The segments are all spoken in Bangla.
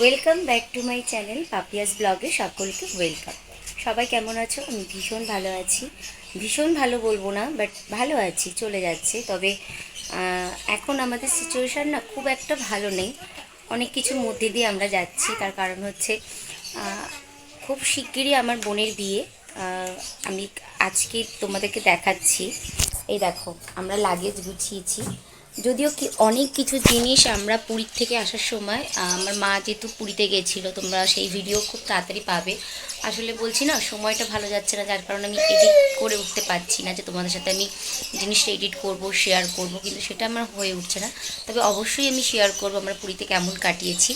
Welcome back to my channel Papiya's ব্লগে সকলকে ওয়েলকাম সবাই কেমন আছো? আমি ভীষণ ভালো আছি। ভীষণ ভালো বলব না বাট ভালো আছি, চলে যাচ্ছে। তবে এখন আমাদের সিচুয়েশান না খুব একটা ভালো নেই। অনেক কিছুর মধ্যে দিয়ে আমরা যাচ্ছি। তার কারণ হচ্ছে খুব শিগগিরই আমার বোনের বিয়ে। আমি আজকে তোমাদেরকে দেখাচ্ছি। এই দেখো, আমরা লাগেজ গুছিয়েছি। যদিও কি অনেক কিছু জিনিস আমরা পুরীর থেকে আসার সময় আমার মা যেহেতু পুরীতে গেছিল, তোমরা সেই ভিডিও খুব তাড়াতাড়ি পাবে। আসলে বলছি না, সময়টা ভালো যাচ্ছে না, যার কারণে আমি এডিট করে উঠতে পারছি না যে তোমাদের সাথে আমি জিনিসটা এডিট করব শেয়ার করব, কিন্তু সেটা আমার হয়ে উঠছে না। তবে অবশ্যই আমি শেয়ার করব, আমরা পুরীতে কেমন কাটিয়েছি।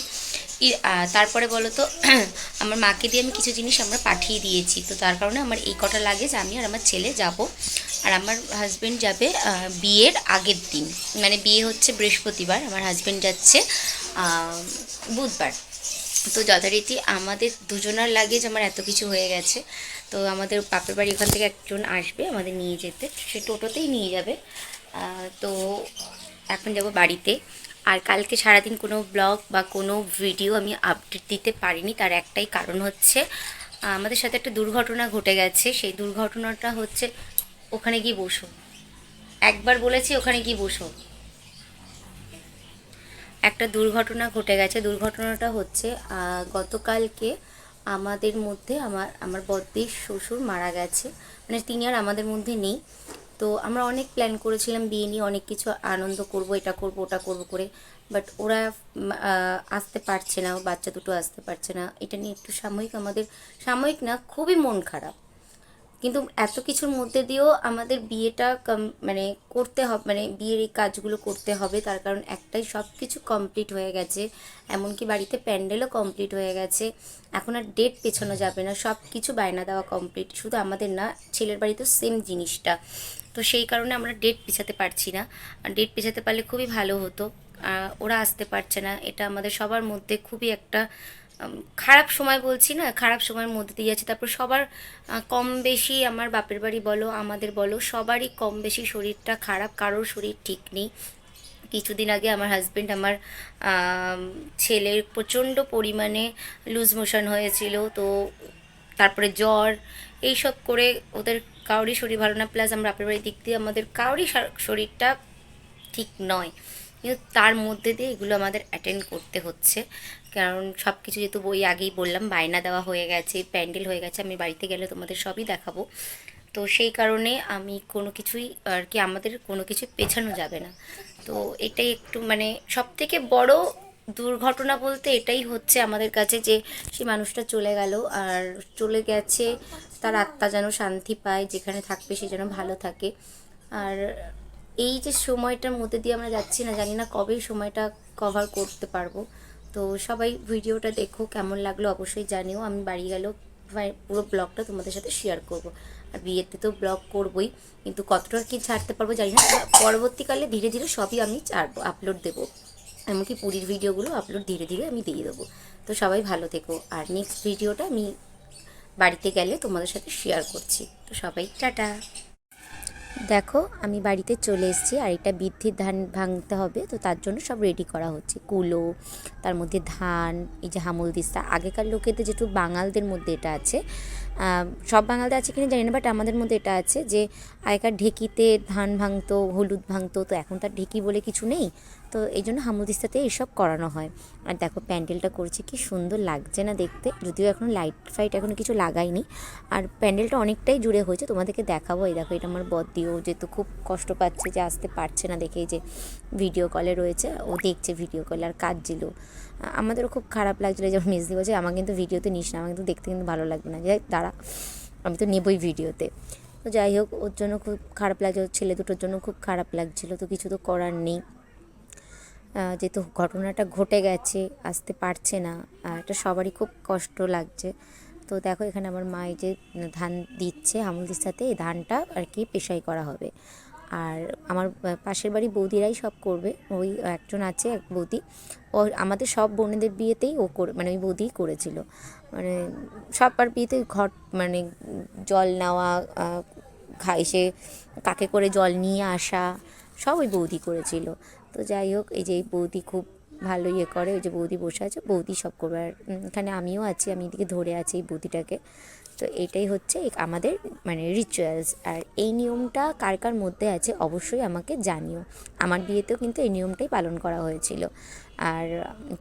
তারপরে বলো তো আমার মাকে দিয়ে আমি কিছু জিনিস আমরা পাঠিয়ে দিয়েছি। তো তার কারণে আমার এই কটা লাগেজ, আমি আর আমার ছেলে যাব। আর আমার হাজব্যান্ড যাবে বিয়ের আগের দিন। মানে বিয়ে হচ্ছে বৃহস্পতিবার, আমার হাজব্যান্ড যাচ্ছে বুধবার। তো যথারীতি আমাদের দুজনার লাগেজ আমার এত কিছু হয়ে গেছে। তো আমাদের বাপের বাড়ি ওখান থেকে একজন আসবে আমাদের নিয়ে যেতে। সে টোটোতেই নিয়ে যাবে। তো এখন যাব বাড়িতে। আর কালকে সারাদিন কোনো ব্লগ বা কোনো ভিডিও আমি আপডেট দিতে পারিনি, তার একটাই কারণ হচ্ছে, আমাদের সাথে একটা দুর্ঘটনা ঘটে গেছে, সেই দুর্ঘটনাটা হচ্ছে ওখানে গিয়ে বসো। একবার বলেছি ওখানে গিয়ে বসো। একটা দুর্ঘটনা ঘটে গেছে, দুর্ঘটনাটা হচ্ছে গতকালকে আমাদের মধ্যে আমার আমার বদ্দির শ্বশুর মারা গেছে মানে তিনি আর আমাদের মধ্যে নেই। তো আমরা অনেক প্ল্যান করেছিলাম, বিয়ে নিয়ে অনেক কিছু আনন্দ করব, এটা করব, ওটা করব করে। বাট ওরা আসতে পারছে না, বাচ্চা দুটো আসতে পারছে না। এটা নিয়ে একটু সাময়িক আমাদের, সাময়িক না, খুবই মন খারাপ। কিন্তু এত কিছুর মধ্যে দিয়েও আমাদের বিয়েটা মানে করতে হবে মানে বিয়ের এই কাজগুলো করতে হবে। তার কারণ একটাই সব কিছু কমপ্লিট হয়ে গেছে। এমনকি বাড়িতে প্যান্ডেলও কমপ্লিট হয়ে গেছে। এখন আর ডেট পেছানো যাবে না সব কিছু বায়না দেওয়া কমপ্লিট শুধু আমাদের না, ছেলের বাড়িতেও সেম জিনিসটা। তো সেই কারণে আমরা ডেট পেছাতে পারছি না। ডেট পেছাতে পারলে খুবই ভালো হতো। ওরা আসতে পারছে না। এটা আমাদের সবার মধ্যে খুবই একটা খারাপ সময় বলছি না, খারাপ সময়ের মধ্যে দিয়ে যাচ্ছে। তারপর সবার কম বেশি আমার বাপের বাড়ি বলো, আমাদের বলো, সবারই কম বেশি শরীরটা খারাপ, কারোর শরীর ঠিক নেই। কিছুদিন আগে আমার হাজব্যান্ড আমার ছেলের প্রচণ্ড পরিমাণে লুজ মোশন হয়েছিল। তো তারপরে জ্বর, এইসব করে ওদের কারোরই শরীর ভালো না, প্লাস আমরা বাপের বাড়ির দিক দিয়ে আমাদের শা- শরীরটা ঠিক নয়। কিন্তু তার মধ্যে দিয়ে এগুলো আমাদের অ্যাটেন্ড করতে হচ্ছে। কারণ সব কিছু যেহেতু বই আগেই বললাম, বায়না দেওয়া হয়ে গেছে, প্যান্ডেল হয়ে গেছে, আমি বাড়িতে গেলে তোমাদের সবই দেখাবো। তো সেই কারণে আমি কোনো কিছুই আর কি আমাদের কোনো কিছু পেছানো যাবে না। তো এটাই একটু মানে সব থেকে বড় দুর্ঘটনা বলতে এটাই হচ্ছে আমাদের কাছে যে সেই মানুষটা চলে গেল আর চলে গেছে, তার আত্মা যেন শান্তি পায়, যেখানে থাকবে সে যেন ভালো থাকে। আর এই যে সময়টার মধ্যে দিয়ে আমরা যাচ্ছি না, জানি না কবে সময়টা কভার করতে পারব। তো সবাই ভিডিওটা দেখো, কেমন লাগল অবশ্যই জানিও। আমি বাড়ি গেলেও পুরো ব্লগটা তোমাদের সাথে শেয়ার করব। আর বিয়েতে তো ব্লগ করবই, কিন্তু কতটা কি ছাড়তে পারব জানি না। পরবর্তীকালে ধীরে ধীরে সবই আমি ছাড়বো আপলোড দেবো। এমনকি পুরীর ভিডিওগুলো আপলোড ধীরে ধীরে আমি দিয়ে দেবো। তো সবাই ভালো থেকো। আর নেক্সট ভিডিওটা আমি বাড়িতে গেলে তোমাদের সাথে শেয়ার করছি। তো সবাই টাটা। দেখো, আমি বাড়িতে চলে এসেছি। আর এটা বৃদ্ধির ধান ভাঙতে হবে। তো তার জন্য সব রেডি করা হচ্ছে। কুলো, তার মধ্যে ধান, এই যে হামল দিস্তা। আগেকার লোকেদের যেটু বাঙালদের মধ্যে এটা আছে সব বাঙালদের আছে কিনা জানি না বাট আমাদের মধ্যে এটা আছে যে আগেকার ঢেকিতে ধান ভাঙতো, হলুদ ভাঙতো, তো এখন তার ঢেকি বলে কিছু নেই। তো এই জন্য হামুদিস্তাতে এইসব করানো হয়। আর দেখো প্যান্ডেলটা করছে, কি সুন্দর লাগছে না দেখতে। যদিও এখন লাইট ফাইট এখন কিছু লাগাইনি। আর প্যান্ডেলটা অনেকটাই জুড়ে হয়েছে, তোমাদেরকে দেখাবো। এই দেখো, এটা আমার বদিও যেহেতু খুব কষ্ট পাচ্ছে যে আসতে পারছে না দেখে যে ভিডিও কলে রয়েছে। ও দেখছে ভিডিও কলে আর কাঁদছিল। আমাদেরও খুব খারাপ লাগছিল যেমন মেজদি বলছে আমার কিন্তু ভিডিওতে নিস না, আমার কিন্তু দেখতে কিন্তু ভালো লাগবে না। যাই দাঁড়া আমি তো নেবই ভিডিওতে। তো যাই হোক, ওর জন্য খুব খারাপ লাগছে, ওর ছেলে দুটোর জন্য খুব খারাপ লাগছিল, তো কিছু তো করার নেই। যেহেতু ঘটনাটা ঘটে গেছে, আসতে পারছে না, আর এটা সবারই খুব কষ্ট লাগছে। তো দেখো, এখানে আমার মা এই যে ধান দিচ্ছে আমুলদির সাথে এই ধানটা আর কি পেশাই করা হবে। আর আমার পাশের বাড়ি বৌদিরাই সব করবে। ওই একজন আছে, এক বৌদি। ও, আমাদের সব বোনেদের বিয়েতেই ও করে মানে ওই বৌদিই করেছিল। মানে সবার বিয়েতে ঘট মানে জল নেওয়া এসে কাকে করে জল নিয়ে আসা, সব ওই বৌদি করেছিল। তো যাই হোক, এই যে এই বৌদি খুব ভালো ইয়ে করে, ওই যে বৌদি বসে আছে, বৌদি সব করবে। আর এখানে আমিও আছি, আমি এদিকে ধরে আছি এই বৌদিটাকে। তো এটাই হচ্ছে আমাদের মানে রিচুয়ালস আর এই নিয়মটা কার কার মধ্যে আছে অবশ্যই আমাকে জানিও। আমার বিয়েতেও কিন্তু এই নিয়মটাই পালন করা হয়েছিল। আর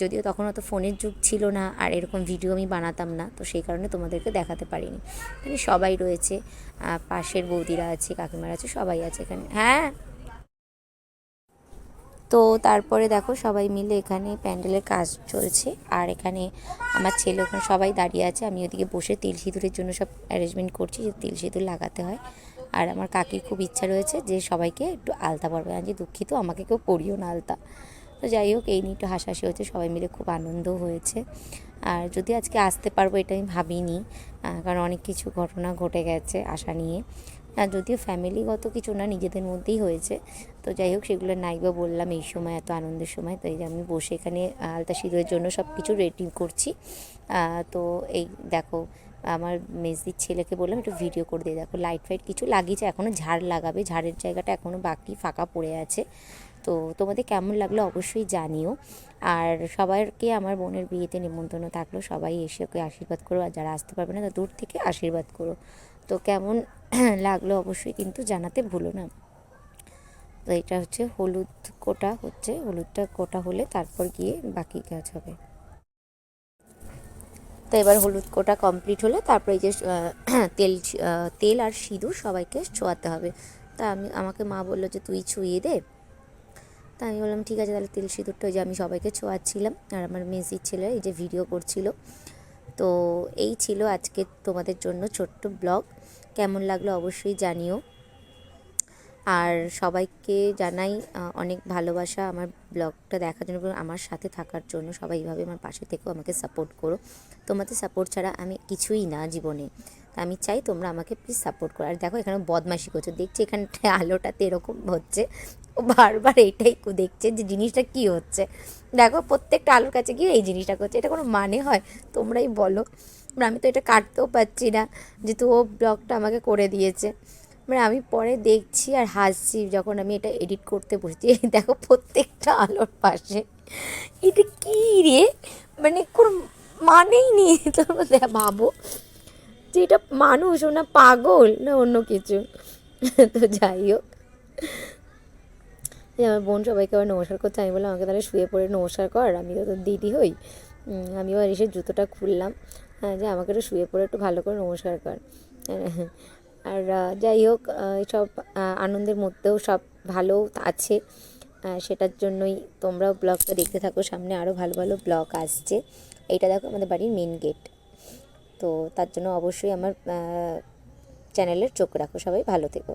যদিও তখন অত ফোনের যুগ ছিল না, আর এরকম ভিডিও আমি বানাতাম না, তো সেই কারণে তোমাদেরকে দেখাতে পারিনি। এখানে সবাই রয়েছে পাশের বৌদিরা আছে, কাকিমারা আছে, সবাই আছে এখানে। হ্যাঁ? তো তারপরে দেখো সবাই মিলে এখানে প্যান্ডেলের কাজ চলছে। আর এখানে আমার ছেলে ওখানে সবাই দাঁড়িয়ে আছে। আমি ওদিকে বসে তিল সিঁদুরের জন্য সব অ্যারেঞ্জমেন্ট করছি যে তিল সিঁদুর লাগাতে হয়। আর আমার কাকির খুব ইচ্ছা রয়েছে যে সবাইকে একটু আলতা পরবে। আমি যে দুঃখিত, আমাকে কেউ পরিও না আলতা। তো যাই হোক, এই নিয়ে একটু হাসাহাসি হয়েছে সবাই মিলে খুব আনন্দ হয়েছে। আর যদি আজকে আসতে পারব, এটা আমি ভাবিনি কারণ অনেক কিছু ঘটনা ঘটে গেছে আশা নিয়ে। আর যদিও ফ্যামিলিগত কিছু না, নিজেদের মধ্যেই হয়েছে। তো যাই হোক, সেগুলো নাইবা বললাম এই সময়, এত আনন্দের সময়। তো এই যে আমি বসে এখানে আলতা সিঁদুরের জন্য সব কিছু রেডি করছি তো এই দেখো, আমার মেজদির ছেলেকে বললাম, একটু ভিডিও করে দিয়ে দেখো। লাইট ফাইট কিছু লাগিয়েছে এখনও ঝাড় লাগাবে। ঝাড়ের জায়গাটা এখনও বাকি, ফাঁকা পড়ে আছে। তো তোমাদের কেমন লাগল অবশ্যই জানিও। আর সবাইকে আমার বোনের বিয়েতে নিমন্ত্রণ থাকল। সবাই এসে ওকে আশীর্বাদ করো। আর যারা আসতে পারবে না তারা দূর থেকে আশীর্বাদ করো। তো কেমন লাগল অবশ্যই কিন্তু জানাতে ভুলো না। তো এটা হচ্ছে হলুদ কোটা হচ্ছে, হলুদটা কোটা হলে তারপর গিয়ে বাকি কাজ হবে। তো এবার হলুদ কোটা কমপ্লিট হলে তারপরে এই যে তেল তেল আর সিঁদুর সবাইকে ছোঁয়াতে হবে। তা আমি, আমাকে মা বলল যে, তুই ছুঁয়ে দে। তা আমি বললাম, ঠিক আছে, তাহলে তেল, সিঁদুরটা ওই যে আমি সবাইকে ছোঁয়াচ্ছিলাম। আর আমার মেজির ছেলে এই যে ভিডিও করছিল। তো এই ছিল আজকে তোমাদের জন্য ছোট্ট ব্লগ। কেমন লাগল অবশ্যই জানিও। আর সবাইকে জানাই অনেক ভালোবাসা আমার ব্লগটা দেখার জন্য আমার সাথে থাকার জন্য। সবাই এইভাবে আমার পাশে থেকেও আমাকে সাপোর্ট করো। তোমাদের সাপোর্ট ছাড়া আমি কিছুই না জীবনে। আমি চাই তোমরা আমাকে প্লিজ সাপোর্ট করো। আর দেখো এখানে বদমাশি করছ। দেখছি এখানটায় আলোটাতে এরকম হচ্ছে। ও বারবার এটাই দেখছে যে জিনিসটা কি হচ্ছে। দেখো প্রত্যেকটা আলোর কাছে গিয়ে এই জিনিসটা করছে। এটা কোনো মানে হয়? তোমরাই বলো। মানে আমি তো এটা কাটতেও পারছি না, যেহেতু ও ব্লগটা আমাকে করে দিয়েছে। মানে আমি পরে দেখছি আর হাসছি যখন আমি এটা এডিট করতে বসেছি। দেখো প্রত্যেকটা আলোর পাশে। এটা কী রে? মানে কোনো মানেই নেই। তোর ভাবো। যে এটা মানুষ, ও না পাগল, না অন্য কিছু। তো যাই হোক। এই আমার বোন সবাইকে আবার নমস্কার করছে, আমি বললাম, আমাকে তাহলে শুয়ে পড়ে নমস্কার কর আমি তো দিদি হই। আমি আবার এসে জুতোটা খুললাম। হ্যাঁ যে আমাকে একটু শুয়ে পড়ে, একটু ভালো করে নমস্কার কর। আর যাই হোক সব আনন্দের মধ্যেও সব ভালো আছে। সেটার জন্যই তোমরাও ব্লগটা দেখতে থাকো, সামনে আরও ভালো ভালো ব্লগ আসছে। এইটা দেখো আমাদের বাড়ির মেন গেট তো তার জন্য অবশ্যই আমার চ্যানেলের চোখ রাখো সবাই, ভালো থেকো।